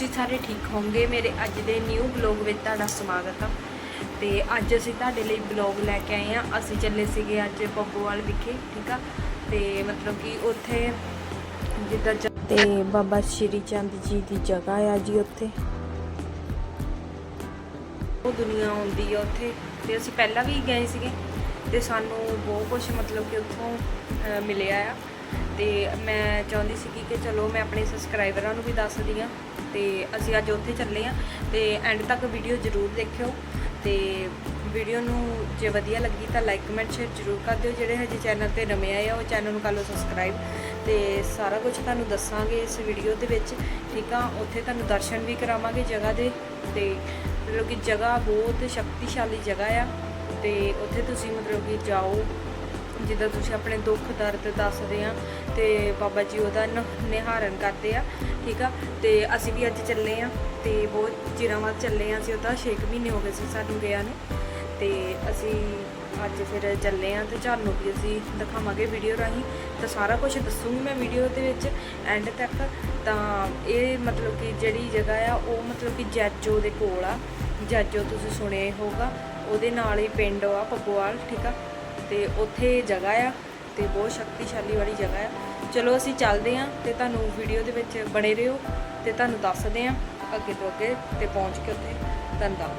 ਤੁਸੀਂ ਸਾਰੇ ਠੀਕ ਹੋਗੇ ਮੇਰੇ ਅੱਜ ਦੇ ਨਿਊ ਬਲੌਗ ਵਿੱਚ ਤੁਹਾਡਾ ਸਵਾਗਤ ਆ। ਤੇ ਅੱਜ ਅਸੀਂ ਤੁਹਾਡੇ ਲਈ ਬਲੌਗ ਲੈ ਕੇ ਆਏ ਆ। ਅਸੀਂ ਚੱਲੇ ਸੀਗੇ ਅੱਜ ਪੱਪੂਵਾਲ ਵਿਖੇ, ਠੀਕ ਆ? ਤੇ ਮਤਲਬ ਕਿ ਉੱਥੇ ਜਿੱਦਾਂ ਤੇ ਬਾਬਾ ਸ਼੍ਰੀ ਚੰਦ ਜੀ ਦੀ ਜਗ੍ਹਾ ਆ ਜੀ ਉੱਥੇ। ਉਹ ਦੁਨੀਆ ਆਉਂਦੀ ਆ ਉੱਥੇ। ਤੇ ਅਸੀਂ ਪਹਿਲਾਂ ਵੀ ਗਏ ਸੀਗੇ। ਤੇ ਸਾਨੂੰ ਬਹੁਤ ਕੁਝ ਮਤਲਬ ਕਿ ਉੱਥੋਂ ਮਿਲਿਆ ਆ। ਤੇ ਮੈਂ ਚਾਹੁੰਦੀ ਸੀਗੀ ਕਿ ਚਲੋ ਮੈਂ ਆਪਣੇ ਸਬਸਕ੍ਰਾਈਬਰਾਂ ਨੂੰ ਵੀ ਦੱਸਦੀ ਆ ਤੇ ਅਸੀਂ ਅੱਜ ਉੱਥੇ ਚੱਲੇ ਆ ਤੇ ਐਂਡ ਤੱਕ ਵੀਡੀਓ ਜ਼ਰੂਰ ਦੇਖਿਓ ਤੇ ਵੀਡੀਓ ਨੂੰ ਜੇ ਵਧੀਆ ਲੱਗੀ ਤਾਂ ਲਾਈਕ ਕਮੈਂਟ ਸ਼ੇਅਰ ਜ਼ਰੂਰ ਕਰ ਦਿਓ। ਜਿਹੜੇ ਹਜੇ ਚੈਨਲ ਤੇ ਨਵੇਂ ਆਏ ਆ, ਉਹ ਚੈਨਲ ਨੂੰ ਕਰ ਲਓ ਸਬਸਕ੍ਰਾਈਬ ਤੇ ਸਾਰਾ ਕੁਝ ਤੁਹਾਨੂੰ ਦੱਸਾਂਗੇ ਇਸ ਵੀਡੀਓ ਦੇ ਵਿੱਚ, ਠੀਕ ਆ? ਉੱਥੇ ਤੁਹਾਨੂੰ ਦਰਸ਼ਨ ਵੀ ਕਰਾਵਾਂਗੇ ਜਗ੍ਹਾ ਦੇ ਤੇ ਮਤਲਬ ਕਿ ਜਗ੍ਹਾ ਬਹੁਤ ਸ਼ਕਤੀਸ਼ਾਲੀ ਜਗ੍ਹਾ ਆ ਤੇ ਉੱਥੇ ਤੁਸੀਂ ਮਤਲਬ ਕਿ ਜਾਓ, ਜਿੱਦਾਂ ਤੁਸੀਂ ਆਪਣੇ ਦੁੱਖ ਦਰਦ ਦੱਸਦੇ ਆ ਤੇ ਬਾਬਾ ਜੀ ਉਹਦਾ ਨ- ਨਿਹਾਰਨ ਕਰਦੇ ਆ, ਠੀਕ ਆ? ਤੇ ਅਸੀਂ ਵੀ ਅੱਜ ਚੱਲੇ ਆ ਤੇ ਬਹੁਤ ਚਿਰਾਂ ਬਾਅਦ ਚੱਲੇ ਆ। ਅਸੀਂ ਉਹਦਾ 6 ਮਹੀਨੇ ਹੋ ਗਏ ਸੀ ਸਾਨੂੰ ਗਿਆ ਨੂੰ। ਤੇ ਅਸੀਂ ਅੱਜ ਫਿਰ ਚੱਲੇ ਆ ਤੇ ਤੁਹਾਨੂੰ ਵੀ ਅਸੀਂ ਦਿਖਾਵਾਂਗੇ ਵੀਡੀਓ ਰਾਹੀਂ। ਤਾਂ ਸਾਰਾ ਕੁਝ ਦੱਸੂਗੀ ਮੈਂ ਵੀਡੀਓ ਦੇ ਵਿੱਚ ਐਂਡ ਤੱਕ। ਤਾਂ ਇਹ ਮਤਲਬ ਕਿ ਜਿਹੜੀ ਜਗ੍ਹਾ ਆ, ਉਹ ਮਤਲਬ ਕਿ ਜੈਜੋ ਦੇ ਕੋਲ ਆ। ਜੈਜੋ ਤੁਸੀਂ ਸੁਣਿਆ ਹੀ ਹੋਊਗਾ। ਉਹਦੇ ਨਾਲ ਹੀ ਪਿੰਡ ਆ ਪੱਬੋਵਾਲ ਠੀਕ ਆ? ਤੇ ਉੱਥੇ ਜਗ੍ਹਾ ਆ। ਤੇ ਬਹੁਤ ਸ਼ਕਤੀਸ਼ਾਲੀ ਵਾਲੀ ਜਗ੍ਹਾ ਹੈ। ਚਲੋ ਅਸੀਂ ਚੱਲਦੇ ਹਾਂ ਤੇ ਤੁਹਾਨੂੰ ਵੀਡੀਓ ਦੇ ਵਿੱਚ ਬਣੇ ਰਹੋ ਤੇ ਤੁਹਾਨੂੰ ਦੱਸਦੇ ਹਾਂ ਅੱਗੇ ਤੋਂ ਅੱਗੇ ਤੇ ਪਹੁੰਚ ਕੇ ਉੱਥੇ ਤੁਹਾਨੂੰ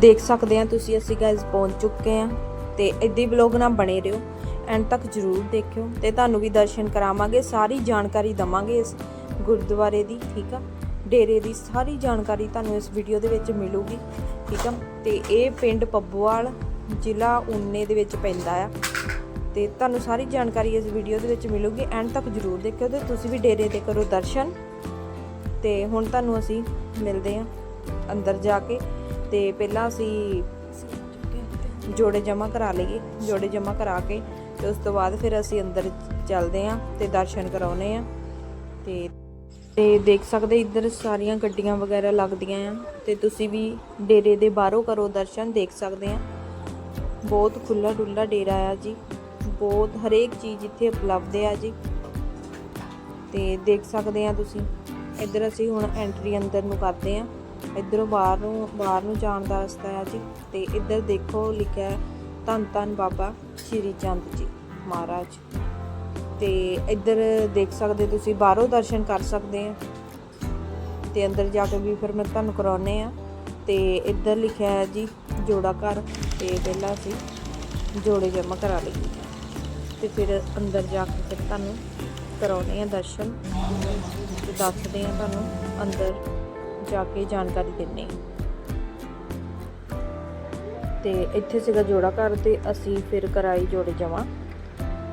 ਦੇਖ ਸਕਦੇ ਆ ਤੁਸੀਂ ਅਸੀਂ ਗਾਇਜ਼ ਪਹੁੰਚ ਚੁੱਕੇ ਆ ਤੇ ਇਦਾਂ ਹੀ ਵਲੌਗ ਨਾਲ ਬਣੇ ਰਹੋ। ਐਂਡ ਤੱਕ ਜਰੂਰ ਦੇਖਿਓ ਤੇ ਤੁਹਾਨੂੰ ਵੀ ਦਰਸ਼ਨ ਕਰਾਵਾਂਗੇ, ਸਾਰੀ ਜਾਣਕਾਰੀ ਦਵਾਂਗੇ ਇਸ ਗੁਰਦੁਆਰੇ ਦੀ, ਠੀਕ ਆ? ਡੇਰੇ ਦੀ ਸਾਰੀ ਜਾਣਕਾਰੀ ਤੁਹਾਨੂੰ ਇਸ ਵੀਡੀਓ ਦੇ ਵਿੱਚ ਮਿਲੂਗੀ, ਠੀਕ ਆ? ਤੇ ਇਹ ਪਿੰਡ ਪੱਬੂਵਾਲ ਜ਼ਿਲ੍ਹਾ ਉਨੇ ਦੇ ਵਿੱਚ ਪੈਂਦਾ ਆ। ਤੇ ਤੁਹਾਨੂੰ ਸਾਰੀ ਜਾਣਕਾਰੀ ਇਸ ਵੀਡੀਓ ਦੇ ਵਿੱਚ ਮਿਲੂਗੀ, ਐਂਡ ਤੱਕ ਜਰੂਰ ਦੇਖਿਓ ਤੇ ਤੁਸੀਂ ਵੀ ਡੇਰੇ ਦੇ ਕਰੋ ਦਰਸ਼ਨ। ਤੇ ਹੁਣ ਤੁਹਾਨੂੰ ਅਸੀਂ ਮਿਲਦੇ ਹਾਂ ਅੰਦਰ ਜਾ ਕੇ। ਤੇ ਪਹਿਲਾਂ ਅਸੀਂ ਜੋੜੇ ਜਮ੍ਹਾਂ ਕਰਾ ਲਈਏ, ਜੋੜੇ ਜਮ੍ਹਾਂ ਕਰਾ ਕੇ, ਤੇ ਉਸ ਤੋਂ ਬਾਅਦ ਫਿਰ ਅਸੀਂ ਅੰਦਰ ਚੱਲਦੇ ਹਾਂ ਤੇ ਦਰਸ਼ਨ ਕਰਾਉਨੇ ਆ ਤੇ ਤੇ ਦੇਖ ਸਕਦੇ ਇੱਧਰ ਸਾਰੀਆਂ ਗੱਡੀਆਂ ਵਗੈਰਾ ਲੱਗਦੀਆਂ ਆ, ਤੇ ਤੁਸੀਂ ਵੀ ਡੇਰੇ ਦੇ ਬਾਹਰੋਂ ਕਰੋ ਦਰਸ਼ਨ, ਦੇਖ ਸਕਦੇ ਆ ਬਹੁਤ ਖੁੱਲਾ ਡੁੱਲਾ ਡੇਰਾ ਆ ਜੀ। ਬਹੁਤ ਹਰੇਕ ਚੀਜ਼ ਇੱਥੇ ਉਪਲਬਧ ਆ ਜੀ। ਤੇ ਦੇਖ ਸਕਦੇ ਆ ਤੁਸੀਂ, ਇੱਧਰ ਅਸੀਂ ਹੁਣ ਐਂਟਰੀ ਅੰਦਰ ਨੂੰ ਕਰਦੇ ਆ। ਇੱਧਰੋਂ ਬਾਹਰ ਨੂੰ ਬਾਹਰ ਨੂੰ ਜਾਣ ਦਾ ਰਸਤਾ ਆ ਜੀ। ਤੇ ਇੱਧਰ ਦੇਖੋ ਲਿਖਿਆ ਧੰਨ ਧੰਨ ਬਾਬਾ ਸ਼੍ਰੀ ਚੰਦ ਜੀ ਮਹਾਰਾਜ। ਤੇ ਇੱਧਰ ਦੇਖ ਸਕਦੇ ਤੁਸੀਂ, ਬਾਹਰੋਂ ਦਰਸ਼ਨ ਕਰ ਸਕਦੇ ਆ। ਤੇ ਅੰਦਰ ਜਾ ਕੇ ਵੀ ਫਿਰ ਮੈਂ ਤੁਹਾਨੂੰ ਕਰਾਉਨੇ ਆ। ਤੇ ਇੱਧਰ ਲਿਖਿਆ ਹੈ ਜੀ ਜੋੜਾ ਘਰ ਤੇ ਪਹਿਲਾਂ ਅਸੀਂ ਜੋੜੇ ਜਮ੍ਹਾਂ ਕਰਾ ਲਈਏ ਤੇ ਫਿਰ ਅੰਦਰ ਜਾ ਕੇ ਫਿਰ ਤੁਹਾਨੂੰ ਕਰਾਉਨੇ ਆ ਦਰਸ਼ਨ। ਤੇ ਦੱਸਦੇ ਆ ਤੁਹਾਨੂੰ ਅੰਦਰ ਜਾ ਕੇ ਜਾਣਕਾਰੀ ਦਿੰਨੇ ਆ। ਤੇ ਇੱਥੇ ਸੀਗਾ ਜੋੜਾ ਘਰ ਤੇ ਅਸੀਂ ਫਿਰ ਕਰਾਈ ਜੋੜੇ ਜਮਾ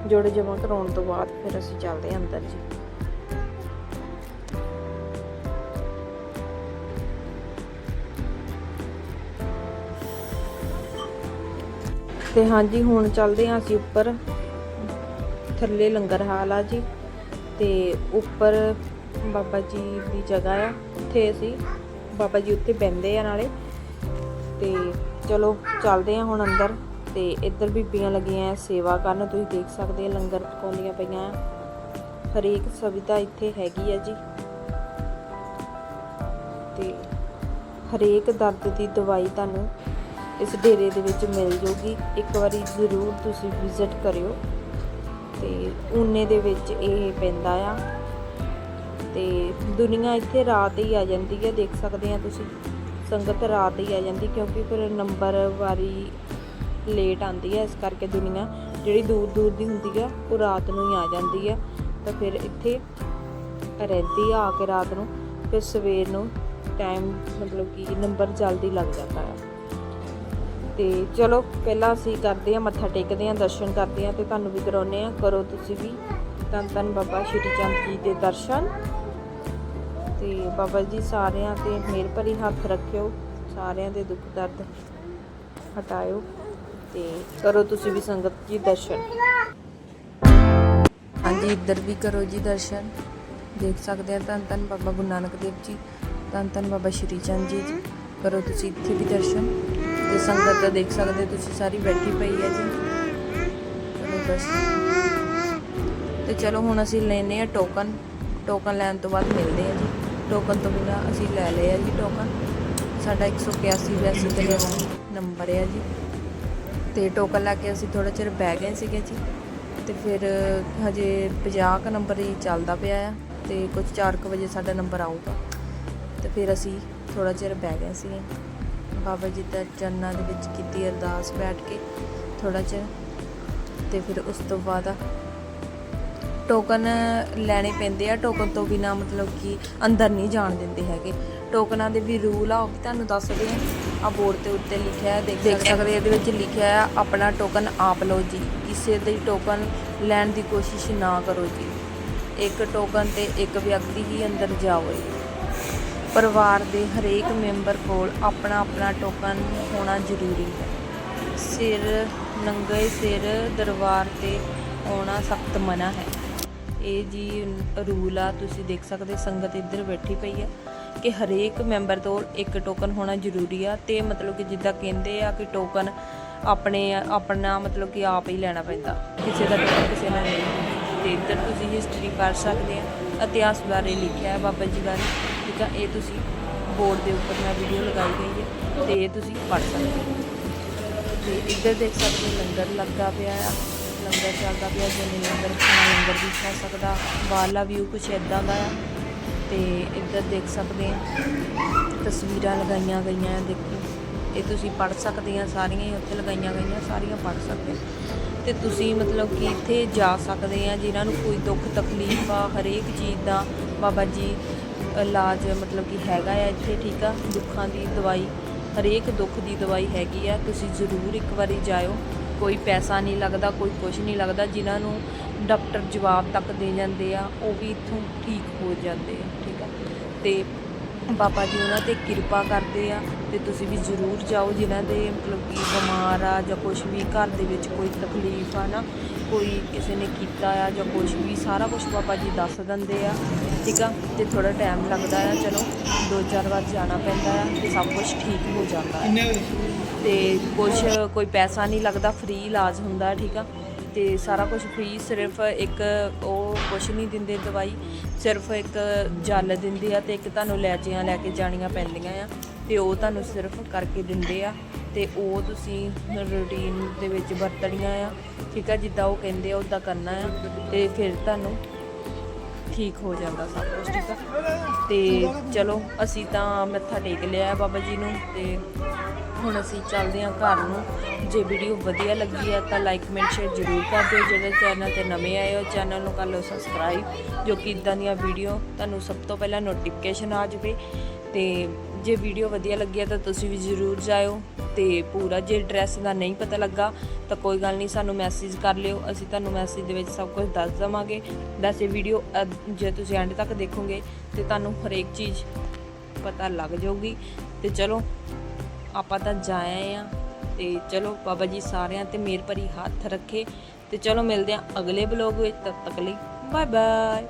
ਜੋੜੇ ਜਮਾ ਕਰਾਉਣ ਤੋਂ ਬਾਅਦ ਫਿਰ ਅਸੀਂ ਚੱਲਦੇ ਹਾਂ ਅੰਦਰ ਜੀ। ਤੇ ਹਾਂਜੀ, ਹੁਣ ਚੱਲਦੇ ਹਾਂ ਅਸੀਂ ਉੱਪਰ। ਥੱਲੇ ਲੰਗਰ ਹਾਲ ਆ ਜੀ। ਤੇ ਉੱਪਰ ਬਾਬਾ ਜੀ ਦੀ ਜਗ੍ਹਾ ਆ। ਉੱਥੇ ਅਸੀਂ ਬਾਬਾ ਜੀ ਉੱਤੇ ਬੈੰਦੇ ਆ ਨਾਲੇ। ਤੇ ਚਲੋ, ਚੱਲਦੇ ਆ ਹੁਣ ਅੰਦਰ। ਤੇ ਇੱਧਰ ਬੀਬੀਆਂ ਲੱਗੀਆਂ ਸੇਵਾ ਕਰਨ। ਤੁਸੀਂ ਦੇਖ ਸਕਦੇ ਆ, ਲੰਗਰ ਪਕਾਉਂਦੀਆਂ ਪਈਆਂ ਆ ਹਰੇਕ ਸੁਵਿਧਾ ਇੱਥੇ ਹੈਗੀ ਆ ਜੀ। ਤੇ ਹਰੇਕ ਦਰਦ ਦੀ ਦਵਾਈ ਤੁਹਾਨੂੰ ਇਸ ਡੇਰੇ ਦੇ ਵਿੱਚ ਮਿਲ ਜੂਗੀ। ਇੱਕ ਵਾਰੀ ਜ਼ਰੂਰ ਤੁਸੀਂ ਵਿਜ਼ਿਟ ਕਰਿਓ। ਤੇ ਊਨੇ ਦੇ ਵਿੱਚ ਇਹ ਪੈਂਦਾ ਆ। ਤੇ ਦੁਨੀਆ ਇੱਥੇ ਰਾਤ ਹੀ ਆ ਜਾਂਦੀ ਹੈ ਦੇਖ ਸਕਦੇ ਆ ਤੁਸੀਂ। ਸੰਗਤ ਰਾਤ ਹੀ ਆ ਜਾਂਦੀ, ਕਿਉਂਕਿ ਫਿਰ ਨੰਬਰ ਵਾਰੀ ਲੇਟ ਆਂਦੀ ਹੈ ਇਸ ਕਰਕੇ ਦੁਨੀਆ ਜਿਹੜੀ ਦੂਰ ਦੂਰ ਦੀ ਹੁੰਦੀ ਆ, ਉਹ ਰਾਤ ਨੂੰ ਹੀ ਆ ਜਾਂਦੀ ਹੈ ਤਾਂ ਫਿਰ ਇੱਥੇ ਰਹਿੰਦੀ ਆ ਆ ਕੇ ਰਾਤ ਨੂੰ, ਫਿਰ ਸਵੇਰ ਨੂੰ ਟਾਈਮ ਮਤਲਬ ਕਿ ਨੰਬਰ ਜਲਦੀ ਲੱਗ ਜਾਂਦਾ ਹੈ ਤੇ ਚਲੋ, ਪਹਿਲਾਂ ਅਸੀਂ ਕਰਦੇ ਆ ਮੱਥਾ ਟੇਕਦੇ ਆ ਦਰਸ਼ਨ ਕਰਦੇ ਆ ਤੇ ਤੁਹਾਨੂੰ ਵੀ ਕਰਾਉਨੇ ਆ ਕਰੋ ਤੁਸੀਂ ਵੀ। ਧੰਨ ਧੰਨ ਬਾਬਾ ਸ਼੍ਰੀ ਚੰਦ ਜੀ ਦੇ ਦਰਸ਼ਨ। ਤੇ ਬਾਬਾ ਜੀ ਸਾਰਿਆਂ ਤੇ ਮਿਹਰ ਭਰੀ ਹੱਥ ਰੱਖਿਓ। ਸਾਰਿਆਂ ਦੇ ਦੁੱਖ ਦਰਦ ਹਟਾਇਓ ਤੇ ਕਰੋ ਤੁਸੀਂ ਵੀ ਸੰਗਤ ਜੀ ਦਰਸ਼ਨ। ਹਾਂਜੀ, ਇੱਧਰ ਵੀ ਕਰੋ ਜੀ ਦਰਸ਼ਨ। ਦੇਖ ਸਕਦੇ ਆ ਧੰਨ ਧੰਨ ਬਾਬਾ ਗੁਰੂ ਨਾਨਕ ਦੇਵ ਜੀ, ਧੰਨ ਧੰਨ ਬਾਬਾ ਸ਼੍ਰੀ ਚੰਦ ਜੀ। ਕਰੋ ਤੁਸੀਂ ਇੱਥੇ ਵੀ ਦਰਸ਼ਨ। ਤੇ ਸੰਗਤ ਦਾ ਦੇਖ ਸਕਦੇ, ਤੁਸੀਂ ਸਾਰੀ ਬੈਠੀ ਪਈ ਹੈ ਜੀ। ਚਲੋ ਦਰਸ਼ਨ ਤੇ ਚਲੋ ਹੁਣ ਅਸੀਂ ਲੈਨੇ ਆ ਟੋਕਨ ਟੋਕਨ ਲੈਣ ਤੋਂ ਬਾਅਦ ਮਿਲਦੇ ਆ ਜੀ। ਟੋਕਨ ਤੋਂ ਬਿਨਾ ਅਸੀਂ ਲੈ ਲਏ ਆ ਜੀ ਟੋਕਨ ਸਾਡਾ 181 82 83 ਨੰਬਰ ਹੈ ਜੀ। ਤੇ ਟੋਕਨ ਲਾ ਕੇ ਅਸੀਂ ਥੋੜਾ ਚਿਰ ਬਹਿ ਗਏ ਸੀਗੇ ਜੀ। ਤੇ ਫਿਰ ਹਜੇ 50 ਕ ਨੰਬਰ ਹੀ ਚੱਲਦਾ ਪਿਆ ਆ। ਤੇ ਕੁਝ 4 ਕੁ ਵਜੇ ਸਾਡਾ ਨੰਬਰ ਆਊਗਾ। ਤੇ ਫਿਰ ਅਸੀਂ ਥੋੜਾ ਚਿਰ ਬਹਿ ਗਏ ਸੀਗੇ। ਬਾਬਾ ਜੀ ਦਾ ਚਰਨਾਂ ਦੇ ਵਿੱਚ ਕੀਤੀ ਅਰਦਾਸ ਬੈਠ ਕੇ ਥੋੜਾ ਚਿਰ ਤੇ ਫਿਰ ਉਸ ਤੋਂ ਬਾਅਦ ਟੋਕਨ ਲੈਣੇ ਪੈਂਦੇ ਆ। ਟੋਕਨ ਤੋਂ ਬਿਨਾ ਮਤਲਬ ਕਿ ਅੰਦਰ ਨਹੀਂ ਜਾਣ ਦਿੰਦੇ ਹੈਗੇ। ਟੋਕਨਾਂ ਦੇ ਵੀ ਰੂਲ ਆ ਉਹ ਵੀ ਤੁਹਾਨੂੰ ਦੱਸਦੇ ਆ। ਆ ਬੋਰਡ ਤੇ ਉੱਤੇ ਲਿਖਿਆ ਹੈ ਦੇਖ ਸਕਦੇ ਆ ਇਹਦੇ ਵਿੱਚ ਲਿਖਿਆ ਆ ਆਪਣਾ ਟੋਕਨ ਆਪ ਲਓ ਜੀ। ਕਿਸੇ ਦੇ ਟੋਕਨ ਲੈਣ ਦੀ ਕੋਸ਼ਿਸ਼ ਨਾ ਕਰੋ ਜੀ। ਇੱਕ ਟੋਕਨ ਤੇ ਇੱਕ ਵਿਅਕਤੀ ਹੀ ਅੰਦਰ ਜਾਵੇ ਪਰਿਵਾਰ ਦੇ ਹਰੇਕ ਮੈਂਬਰ ਕੋਲ ਆਪਣਾ ਆਪਣਾ ਟੋਕਨ ਹੋਣਾ ਜ਼ਰੂਰੀ ਹੈ। ਸਿਰ ਨੰਗੇ ਸਿਰ ਦਰਬਾਰ ਤੇ ਆਉਣਾ ਸਖਤ ਮਨਾ ਹੈ। ਇਹ ਜੀ ਰੂਲ ਆ, ਤੁਸੀਂ ਦੇਖ ਸਕਦੇ ਸੰਗਤ ਇੱਧਰ ਬੈਠੀ ਪਈ ਆ ਕਿ ਹਰੇਕ ਮੈਂਬਰ ਤੋਂ ਇੱਕ ਟੋਕਨ ਹੋਣਾ ਜ਼ਰੂਰੀ ਆ ਤੇ ਮਤਲਬ ਕਿ ਜਿੱਦਾਂ ਕਹਿੰਦੇ ਆ ਕਿ ਟੋਕਨ ਆਪਣੇ, ਆਪਣਾ ਮਤਲਬ ਕਿ ਆਪ ਹੀ ਲੈਣਾ ਪੈਂਦਾ, ਕਿਸੇ ਦਾ ਟੋਕਨ ਕਿਸੇ ਨਾਲ ਨਹੀਂ। ਇੱਧਰ ਤੁਸੀਂ ਹਿਸਟਰੀ ਪੜ੍ਹ ਸਕਦੇ ਆ, ਇਤਿਹਾਸ ਬਾਰੇ ਲਿਖਿਆ ਹੈ ਬਾਬਾ ਜੀ ਬਾਰੇ ਠੀਕ ਆ ਇਹ ਤੁਸੀਂ ਬੋਰਡ ਦੇ ਉੱਪਰ ਮੈਂ ਵੀਡੀਓ ਲਗਾਈ ਗਈ ਹੈ, ਤੇ ਇਹ ਤੁਸੀਂ ਪੜ੍ਹ ਸਕਦੇ ਹੋ। ਤੇ ਇੱਧਰ ਦੇਖ ਸਕਦੇ ਹੋ, ਲੰਗਰ ਲੱਗਾ ਪਿਆ ਆ, ਲੰਗਰ ਚੱਲਦਾ ਪਿਆ ਜਿਹਨੇ ਲੰਗਰ ਖਾਣਾ, ਲੰਗਰ ਵੀ ਖਾ ਸਕਦਾ ਬਾਹਰਲਾ ਵਿਊ ਕੁਛ ਇਦਾਂ ਦਾ ਆ। ਤੇ ਇੱਧਰ ਦੇਖ ਸਕਦੇ ਆ, ਤਸਵੀਰਾਂ ਲਗਾਈਆਂ ਗਈਆਂ ਦੇਖੋ। ਇਹ ਤੁਸੀਂ ਪੜ੍ਹ ਸਕਦੇ ਆ, ਸਾਰੀਆਂ ਹੀ ਉੱਥੇ ਲਗਾਈਆਂ ਗਈਆਂ, ਸਾਰੀਆਂ ਪੜ੍ਹ ਸਕਦੇ ਆ। ਤੇ ਤੁਸੀਂ ਮਤਲਬ ਕਿ ਇੱਥੇ ਜਾ ਸਕਦੇ ਆ, ਜਿਨ੍ਹਾਂ ਨੂੰ ਕੋਈ ਦੁੱਖ, ਤਕਲੀਫ ਆ, ਹਰੇਕ ਚੀਜ਼ ਦਾ ਬਾਬਾ ਜੀ, ਇਲਾਜ ਮਤਲਬ ਕਿ ਹੈਗਾ ਆ ਇੱਥੇ, ਠੀਕ ਆ? ਦੁੱਖਾਂ ਦੀ ਦਵਾਈ, ਹਰੇਕ ਦੁੱਖ ਦੀ ਦਵਾਈ ਹੈਗੀ ਆ, ਤੁਸੀਂ ਜ਼ਰੂਰ ਇੱਕ ਵਾਰੀ ਜਾਇਓ। ਕੋਈ ਪੈਸਾ ਨਹੀਂ ਲੱਗਦਾ, ਕੋਈ ਕੁਝ ਨਹੀਂ ਲੱਗਦਾ, ਜਿਨ੍ਹਾਂ ਨੂੰ ਡਾਕਟਰ ਜਵਾਬ ਤੱਕ ਦੇ ਜਾਂਦੇ ਆ, ਉਹ ਵੀ ਇੱਥੋਂ ਠੀਕ ਹੋ ਜਾਂਦੇ ਆ, ਠੀਕ ਆ? ਤੇ ਬਾਬਾ ਜੀ ਉਹਨਾਂ ਤੇ ਕਿਰਪਾ ਕਰਦੇ ਆ ਤੇ ਤੁਸੀਂ ਵੀ ਜ਼ਰੂਰ ਜਾਓ ਜਿਨ੍ਹਾਂ ਦੇ ਮਤਲਬ ਕਿ ਬਿਮਾਰ ਆ ਜਾਂ ਕੁਝ ਵੀ ਘਰ ਦੇ ਵਿੱਚ ਕੋਈ ਤਕਲੀਫ ਆ ਨਾ ਕੋਈ ਕਿਸੇ ਨੇ ਕੀਤਾ ਆ ਜਾਂ ਕੁਝ ਵੀ ਸਾਰਾ ਕੁਝ ਬਾਬਾ ਜੀ ਦੱਸ ਦਿੰਦੇ ਆ ਠੀਕ ਆ? ਤੇ ਥੋੜਾ ਟਾਈਮ ਲੱਗਦਾ ਆ ਚਲੋ ਦੋ ਚਾਰ ਵਾਰ ਜਾਣਾ ਪੈਂਦਾ ਆ ਤੇ ਸਭ ਕੁਝ ਠੀਕ ਹੋ ਜਾਂਦਾ ਹੈ ਤੇ ਕੁਝ ਕੋਈ ਪੈਸਾ ਨਹੀਂ ਲੱਗਦਾ ਫ੍ਰੀ ਇਲਾਜ ਹੁੰਦਾ ਠੀਕ ਆ? ਤੇ ਸਾਰਾ ਕੁਝ ਫ੍ਰੀ ਸਿਰਫ ਇੱਕ ਉਹ ਕੁਝ ਨਹੀਂ ਦਿੰਦੇ ਦਵਾਈ, ਸਿਰਫ ਇੱਕ ਜਲ ਦਿੰਦੇ ਆ ਤੇ ਇੱਕ ਤੁਹਾਨੂੰ ਲੈਚੀਆਂ ਲੈ ਕੇ ਜਾਣੀਆਂ ਪੈਂਦੀਆਂ ਆ ਤੇ ਉਹ ਤੁਹਾਨੂੰ ਸਿਰਫ ਕਰਕੇ ਦਿੰਦੇ ਆ ਤੇ ਉਹ ਤੁਸੀਂ ਰੂਟੀਨ ਦੇ ਵਿੱਚ ਵਰਤਣੀਆਂ ਆ। ਠੀਕ ਆ, ਜਿੱਦਾਂ ਉਹ ਕਹਿੰਦੇ ਆ ਉਦਾਂ ਕਰਨਾ ਆ ਤੇ ਫਿਰ ਤੁਹਾਨੂੰ ਠੀਕ ਹੋ ਜਾਂਦਾ ਸਭ ਕੁਝ ਠੀਕ ਆ। ਤੇ ਚਲੋ, ਅਸੀਂ ਤਾਂ ਮੱਥਾ ਟੇਕ ਲਿਆ ਬਾਬਾ ਜੀ ਨੂੰ ਤੇ ਹੁਣ ਅਸੀਂ ਚੱਲਦੇ ਹਾਂ ਘਰ ਨੂੰ। ਜੇ ਵੀਡੀਓ ਵਧੀਆ ਲੱਗੀ ਹੈ ਤਾਂ ਲਾਈਕ ਕਮੈਂਟ ਸ਼ੇਅਰ ਜ਼ਰੂਰ ਕਰ ਦਿਓ। ਜਿਹੜੇ ਚੈਨਲ ਤੇ ਨਵੇਂ ਆਏ ਹੋ ਚੈਨਲ ਨੂੰ ਕਰ ਲਓ ਸਬਸਕ੍ਰਾਈਬ ਜੋ ਕਿ ਇਦਾਂ ਦੀਆਂ ਵੀਡੀਓ ਤੁਹਾਨੂੰ ਸਭ ਤੋਂ ਪਹਿਲਾਂ ਨੋਟੀਫਿਕੇਸ਼ਨ ਆ ਜਾਵੇ। ਤੇ ਜੇ ਵੀਡੀਓ ਵਧੀਆ ਲੱਗੀ ਹੈ ਤਾਂ ਤੁਸੀਂ ਵੀ ਜ਼ਰੂਰ ਜਾਇਓ। ਤੇ ਪੂਰਾ ਜੇ ਐਡਰੈਸ ਦਾ ਨਹੀਂ ਪਤਾ ਲੱਗਾ, ਤਾਂ ਕੋਈ ਗੱਲ ਨਹੀਂ, ਸਾਨੂੰ ਮੈਸੇਜ ਕਰ ਲਿਓ। ਅਸੀਂ ਤੁਹਾਨੂੰ ਮੈਸੇਜ ਦੇ ਵਿੱਚ ਸਭ ਕੁਝ ਦੱਸ ਦੇਵਾਂਗੇ। ਵੈਸੇ ਵੀਡੀਓ ਜੇ ਤੁਸੀਂ ਐਂਡ ਤੱਕ ਦੇਖੋਗੇ, ਤੇ ਤੁਹਾਨੂੰ ਹਰੇਕ ਚੀਜ਼ ਪਤਾ ਲੱਗ ਜਾਊਗੀ। ਤੇ ਚਲੋ ਆਪਾਂ ਤਾਂ ਜਾਏ ਆ। ਤੇ ਚਲੋ ਬਾਬਾ ਜੀ ਸਾਰਿਆਂ ਤੇ ਮੇਰ ਭਰੀ ਹੱਥ ਰੱਖੇ। ਤੇ ਚਲੋ ਮਿਲਦੇ ਆ ਅਗਲੇ ਬਲੌਗ ਵਿੱਚ। ਤਦ ਤੱਕ ਲਈ ਬਾਏ ਬਾਏ।